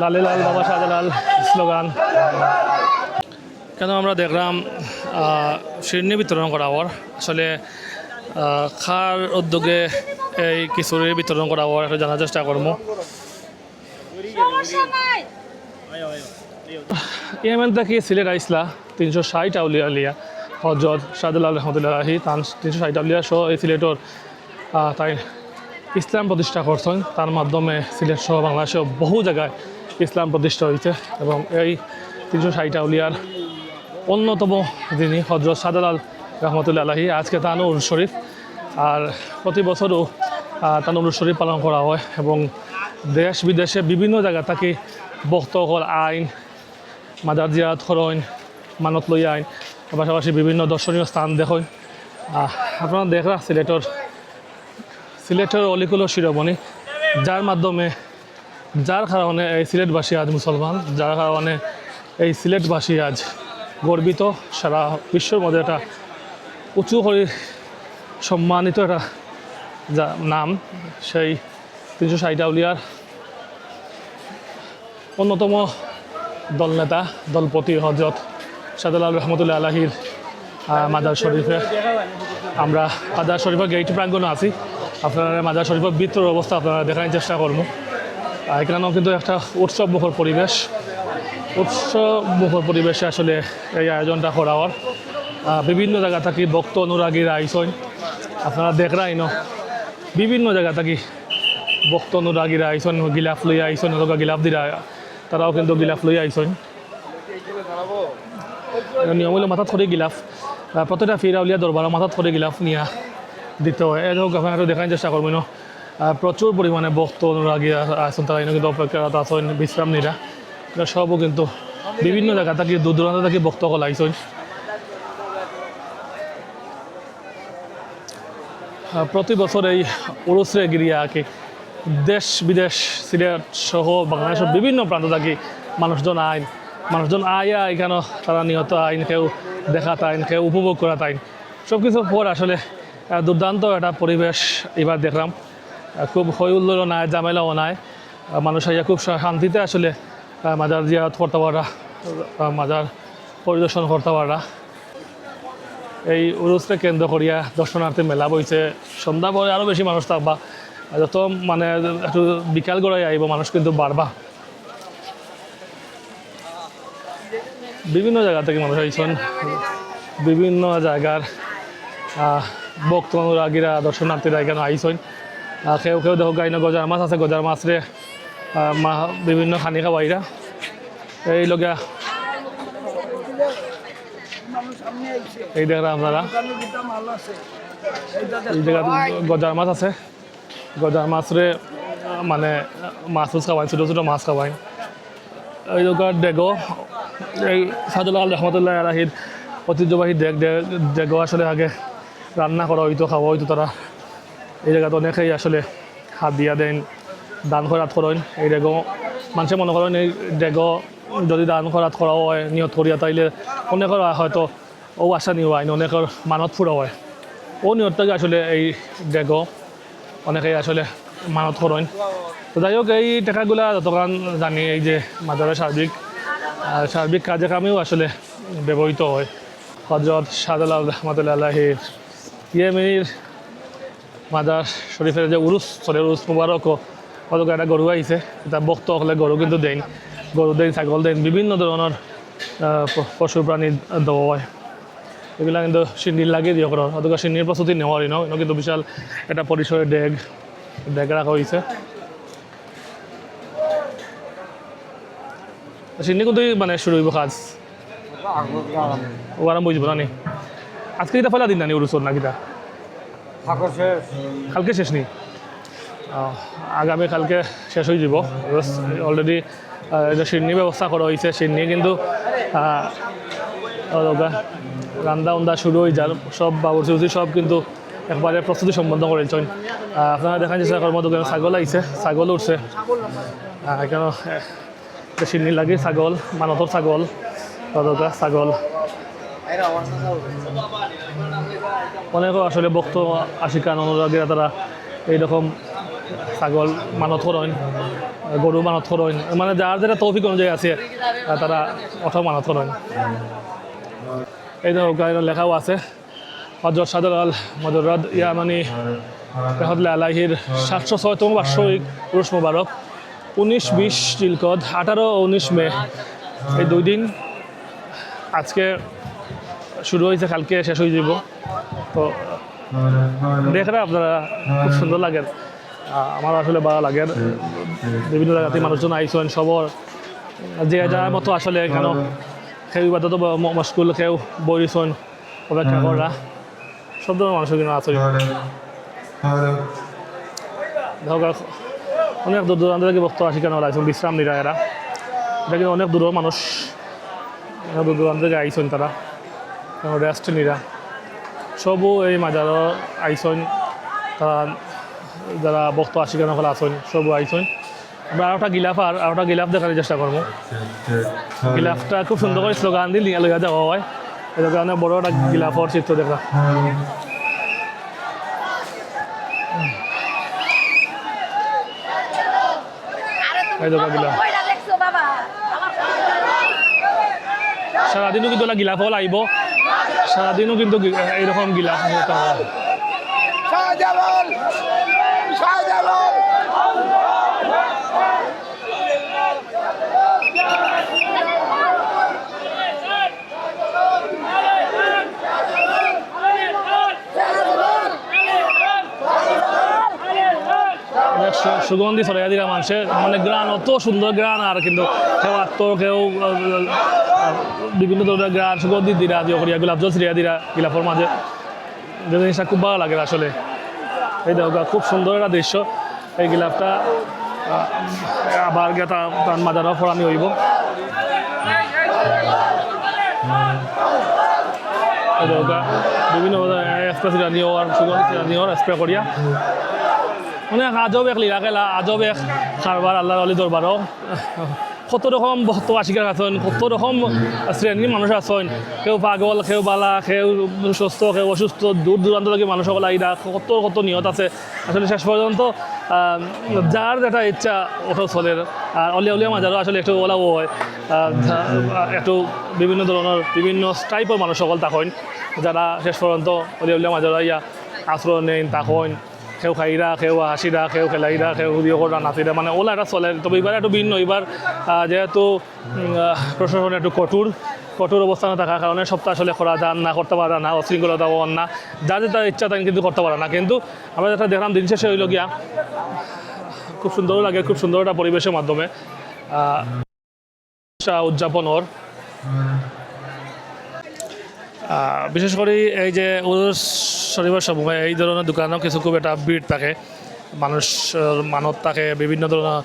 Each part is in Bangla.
লালে লাল, বাবা শাহজালাল স্লোগান। কেন আমরা দেখলাম শিরনি বিতরণ করা হওয়ার। আসলে খার উদ্যোগে এই খিচুড়ি বিতরণ করা হওয়ার একটু জানার চেষ্টা করব। ইয়েমেন থেকে সিলেট আইসলা, তিনশো ষাট আউলিয়া আলিয়া হজরত শাহদুল্লাহ রহমতুল্লাহি তান তিনশো ষাট আউলিয়া সহ এই সিলেটর তাই ইসলাম প্রতিষ্ঠা করছেন। তার মাধ্যমে সিলেট সহ বাংলাদেশেও বহু জায়গায় ইসলাম প্রতিষ্ঠা হয়েছে এবং এই তিনশো ষাট আউলিয়ার অন্যতম যিনি হজরত শাহদুলাল রহমতুল্লাহ আলাহি আজকে তানুর শরীফ। আর প্রতি বছরও তানুর শরীফ পালন করা হয় এবং দেশ বিদেশে বিভিন্ন জায়গা থাকি বক্তকল আইন মাদার জিয়াত খরইন মানত লই আইন, পাশাপাশি বিভিন্ন দর্শনীয় স্থান দেখুন। আপনারা দেখরা সিলেটর সিলেটের অলিকুলো শিরোমণি, যার মাধ্যমে, যার কারণে এই সিলেটবাসী আজ মুসলমান, যার কারণে এই সিলেটবাসী আজ গর্বিত, সারা বিশ্বের মধ্যে একটা উঁচু করে সম্মানিত একটা যা নাম, সেই তিনশো ষাট আউলিয়ার অন্যতম দলনেতা দলপতি হজরত সাদাল রহমতুল্লাহ আলাহির মাদার শরীফে। আমরা মাদার শরীফের গেট প্রাঙ্গণে আছি। আপনারা মাজার শরীফের বৃত্তর অবস্থা আপনারা দেখানোর চেষ্টা করব। এখানেও কিন্তু একটা উৎসব মুখর পরিবেশ। উৎসব মুখর পরিবেশে আসলে এই আয়োজনটা করা হওয়ার বিভিন্ন জায়গা থাকি ভক্ত অনুরাগীরা আইসন। আপনারা দেখরাই ন। বিভিন্ন জায়গা থাকি ভক্ত অনুরাগীরা আইসন, গিলাফ লইয়া আইসন লগা গিলাফ দিরা, তারাও কিন্তু গিলাফ লইয়া আইসন। নিয়ম হইলে মাথাত করে গিলাফ। প্রত্যেকটা ফিরাউলিয়া দরবার মাথাত করে গিলাফ নিয়া। দিতে হয় এই হোক আপনার দেখার চেষ্টা করবেন। প্রচুর পরিমাণে ভক্ত অনুরাগী আছেন তারা কিন্তু অপেক্ষারত আছেন বিশ্রাম নিরা এরা সবও কিন্তু বিভিন্ন জায়গা থাকি দূর দূরান্ত থাকি ভক্ত কল আইসন প্রতি বছর এই উরুসরে গিরিয়াকে দেশ বিদেশ সিলেট সহ বাংলাদেশের বিভিন্ন প্রান্ত থাকি মানুষজন আইন মানুষজন আয়া এখানে তারা নিহত আইন কেউ দেখা তাইন কেউ উপভোগ করা তাইন সব কিছুর পর আসলে দুর্দান্ত একটা পরিবেশ এবার দেখলাম। খুব হৈ হুল্লোড়ও নাই, ঝামেলাও নাই। মানুষ আইয়া খুব শান্তিতে আসলে মাজার জিয়ারত করতে পারা মাজার পরিদর্শন করতে পারা এই উরুসকে কেন্দ্র করিয়া দর্শনার্থী মেলা বইছে। সন্ধ্যা পরে আরও বেশি মানুষ থাকবা। যত মানে একটু বিকাল গড়াই আইব, মানুষ কিন্তু বাড়বা। বিভিন্ন জায়গা থেকে মানুষ আইসন বিভিন্ন জায়গার ভক্ত অনুরাগীরা দর্শনার্থীরা এখানে আইসন আহ, কেউ কেউ দেখো গাইন গজার মাছ আছে গজার মাছ রে আহ, মা বিভিন্ন খানি খাওয়াইরা এই লগা এই দেখরা আপনারা এই জায়গাত গজার মাছ আছে। গজার মাছ রে আহ, মানে মাছ উছ খাওয়াই ছোটো ছোটো মাছ খাওয়াই এই লোকের ডেগো এই সাদুল্লাহ রহমতুল্লাহ আলাহির ঐতিহ্যবাহী ডেগ ডেগো আসলে আগে। রান্না করা হইতো, খাওয়া হইতো তারা। এই জায়গাতে অনেকেই আসলে হাত দিয়া দেন, দান খরাত করেন। এই ডেগো মানুষে মনে করেন এই ডেগো যদি দান খরাত করা হয়, নিয়ত করিয়া তাইলে অনেকের হয়তো ও আশা নিও আইন, অনেকের মানত ফুরা হয়। ও নিয়ত থেকে আসলে এই ডেগো অনেকেই আসলে মানত করেন। তো যাই হোক, এই টাকাগুলা যতক্ষণ জানি এই যে মাজারের সার্বিক সার্বিক কাজে কামেও আসলে ব্যবহৃত হয়। হজরত শাহজালাল রহমতুল্লাহ ইয়েমির মাজার শরীফের যে উরুস চলে উরুস মুবারকও কতক একটা গরু আহিছে। এটা বক্ত হলে গরু কিন্তু দেন গরু দেন ছাগল দেন বিভিন্ন ধরনের পশু প্রাণী দেওয়া হয়। এগুলা কিন্তু সিন্নির লাগে দিয়ে করার অথবা সিন্নির প্রস্তুতি নেওয়ারই ন? এগুলো কিন্তু বিশাল একটা পরিসরের ডেগ ডেগ রাখা হয়েছে সিন্নি কিন্তু মানে শুরু হইব কাজ ও আরাম বুঝব না নি? আজকে এটা ফেলা দিন না নি উরুসর না কিটা কালকে শেষ নি? আগামী কালকে শেষ হয়ে যাব। অলরেডি এটা সিন্নি ব্যবস্থা করা হয়েছে। সিন্নি কিন্তু রান্দা উন্দা শুরু হয়ে যার সব বাবুর চুজি সব কিন্তু একবারে প্রস্তুতি সম্বন্ধ করেছেন আপনারা দেখা যাচ্ছে কর্ম দোকানে ছাগল আইছে ছাগল উঠছে। আহ, সিন্নি লাগে ছাগল মানতর ছাগল ছাগল। অনেক আসলে বক্ত আশিকান অনুরাগীরা তারা এইরকম ছাগল মানত করইন গরু মানত করইন মানে যার যেটা তৌফিক অনুযায়ী আছে তারা অথ মানত করইন এই গাড়ির লেখাও আছে, হজরত সাদুল মদরদ ইয়ামানি রহমতুল্লাহ আলাহির সাতশো ছয়তম বার্ষিক পুরুষ মোবারক, উনিশ বিশ চিলকদ আঠারো উনিশ মে এই দুই দিন আজকে শুরু হয়েছে কালকে শেষ হয়ে যাব তো দেখে আপনারা খুব সুন্দর লাগে। আমার আসলে ভালো লাগে। বিভিন্ন জায়গাতে মানুষজন আইসেন সবর। যে যার মতো আসলে কেন কেউ ইবাদত মস্কুল কেউ বইছেন অপেক্ষা করা। সব ধরনের মানুষের কিন্তু আছে ধরো অনেক দূর দূরান্ত থেকে বক্তব্য আসি কেন আইসন বিশ্রাম নিরা এরা। এটা কিন্তু অনেক দূরের মানুষ অনেক দূর দূরান্ত থেকে আইসন তারা। রেস্ট নিরা সবও এই মাজারও আইসন, তারা, যারা বক্ত আসি কেন ফলে আসন সবও আইসন। আমরা আরেকটা গিলাফ আর আরেকটা গিলাফ দেখার চেষ্টা করব। গিলাফটা খুব সুন্দর করে স্লোগান দিয়ে লিয়া লইয়া দেওয়া হয়। এটা অনেক বড় একটা গিলাফর চিত্র দেখা। সারাদিনও কিন্তু ওলা গিলাফ হল আইব সারাদিনও কিন্তু গি- এইরকম গিলাফ হতে হবে। শাহজালাল শাহজালাল অনেক সু- সুগন্ধি ছড়াইয়া দিলা মানুষের মানে গ্রান অত সুন্দর গ্রান আর কিন্তু কেউ আত্ম কেউ বিভিন্ন ধরনের গ্রান সুগন্ধি দিরা দিয়ে করিয়া গোলাপ জল ছিড়িয়া দিরা গিলাফের মাঝে। যে জিনিসটা খুব ভালো লাগে আসলে। এই দেখো খুব সুন্দর একটা দৃশ্য। এই গিলাফটা আহ, আবার গিয়ে তার তার মাজারও ফরানি হইব। বিভিন্ন স্প্রে ছিড়ানিও আর সুগন্ধি ছিড়ানিও স্প্রে করিয়া। মানে আজব এক লীলা খেলা আজব এক কারবার আল্লাহর আলী দরবারও। কত রকম ভক্ত আশিকার আছেন কত রকম শ্রেণির মানুষ আছেন, কেউ পাগল, কেউ বালা, কেউ সুস্থ, কেউ অসুস্থ, দূর দূরান্ত থেকে মানুষ সকল আইরা কত কত নিয়ত আছে। আসলে শেষ পর্যন্ত যার যেটা ইচ্ছা ওঠো চলের আর অলিয়া উলিয়া মাজারও আসলে একটু ওলাও হয়। একটু বিভিন্ন ধরনের বিভিন্ন টাইপের মানুষ সকল থাকেন যারা শেষ পর্যন্ত অলিয়া উলিয়া মাজার আইয়া আশ্রয় নেন থাকেন কেউ খাইরা কেউ হাসিরা কেউ খেলাইরা কেউ দিয়ে করা নাচিরা মানে ওলা এটা চলে। তবে এবার একটু ভিন্ন এবার যেহেতু প্রশাসন একটু কঠোর কঠোর অবস্থানে থাকার কারণে সপ্তাহ আসলে করা যান না করতে পারে না অশৃঙ্খলতা হন না যা যেটা ইচ্ছা তাই কিন্তু করতে পারে না। কিন্তু আমরা যেটা দেখলাম দিন শেষে হইল গিয়া খুব সুন্দর লাগে, খুব সুন্দর একটা পরিবেশের মাধ্যমে উদযাপন ওর বিশেষ করে এই যে উরুস শনিবার সমূহে এই ধরনের দোকানও কিছু খুব একটা ভিড় থাকে। মানুষ মানত থাকে বিভিন্ন আহ,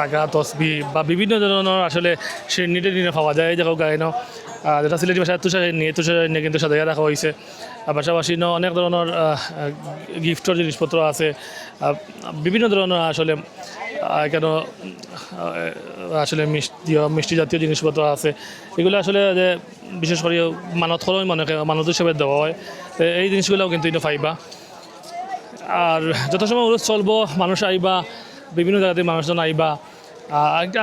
টাকা তসবি বা বিভিন্ন ধরনের আসলে সে নিটে নিয়ে পাওয়া যায়। যে গাইন যেটা সিলেটি ভাষায় তুষার নিয়ে তুষার নিয়ে কিন্তু সাজাইয়া রাখা হয়েছে পাশাপাশি ন অনেক ধরনের গিফটের জিনিসপত্র আছে। বিভিন্ন ধরনের আসলে কেন আসলে মিষ্টি মিষ্টি জাতীয় জিনিসপত্র আছে। এগুলো আসলে যে বিশেষ করে মানত খরচ মনে মানত হিসেবে দেওয়া হয়। এই জিনিসগুলোও কিন্তু এটা পাইবা। আর যত সময় উরুস চলবো, মানুষ আইবা, বিভিন্ন জায়গাতে মানুষজন আইবা।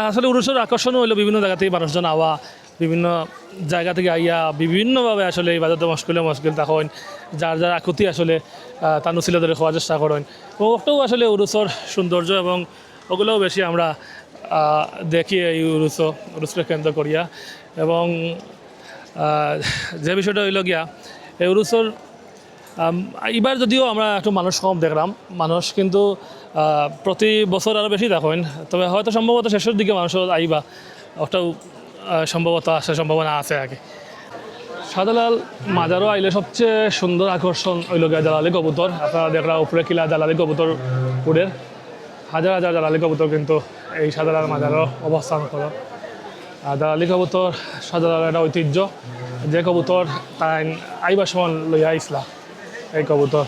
আসলে উরুসের আকর্ষণ হইল বিভিন্ন জায়গা থেকে মানুষজন আওয়া, বিভিন্ন জায়গা থেকে আইয়া বিভিন্নভাবে আসলে এই বাজারতে মস্কুলে মস্কুল তখন যার যার আকুতি আসলে তানু ছিল ধরে খাওয়ার চেষ্টা করেন। ওটাও আসলে উরুসর সৌন্দর্য এবং ওগুলোও বেশি আমরা দেখি এই উরুস, উরুসকে কেন্দ্র করিয়া। এবং যে বিষয়টা হইল গিয়া, এই উরুসর এবার যদিও আমরা একটু মানুষ কম দেখলাম, মানুষ কিন্তু প্রতি বছর আরও বেশি দেখেন, তবে হয়তো সম্ভবত শেষের দিকে মানুষ আইবা ওটাও সম্ভবত আসার সম্ভাবনা আছে আগে। সাদালাল মাজারও আইলে সবচেয়ে সুন্দর আকর্ষণ হইল গিয়া জালালি কবুতর, আপনারা দেখলাম উপরে কিলা জালালি কবুতর উড়ের হাজার হাজার জালালি কবুতর কিন্তু এই সাদালাল মাজারও অবস্থান করে। আর জালালি কবুতর সাদালাল একটা ঐতিহ্য, যে কবুতর তাই আইবার সময় লইয়া আইসলা। এই কবুতর।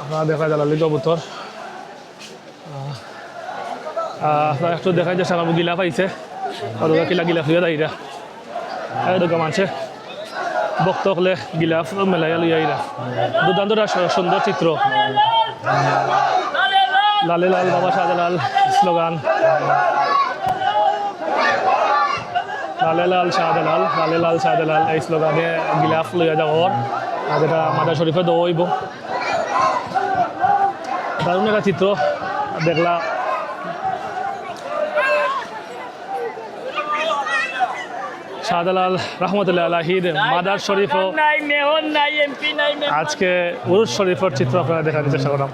আপনারা দেখা জালালি কবুতর। আপনারা একটু দেখা যায় সারা গিলা পাইছে। আর ওরা কিলা গিলাফ লইয়া দাইরা এই দোকান মানছে বক্ত হলে গিলাফ মেলাইয়া লইয়া আইরা। দুর্দান্ত সুন্দর চিত্র। লালে লাল বাবা শাহজালাল স্লোগান। লালে লাল শাহজালাল লালে লাল শাহজালাল এই স্লোগানে গিলাফ লইয়া যাওয়ার আর যেটা মাদার শরীফে দৌড়ইব দারুণ একটা চিত্র দেখলা শাহজালাল রহমতুল্লাহ আলাহির মাদার member আজকে উরুস শরীফের চিত্র আপনারা দেখার চেষ্টা করলাম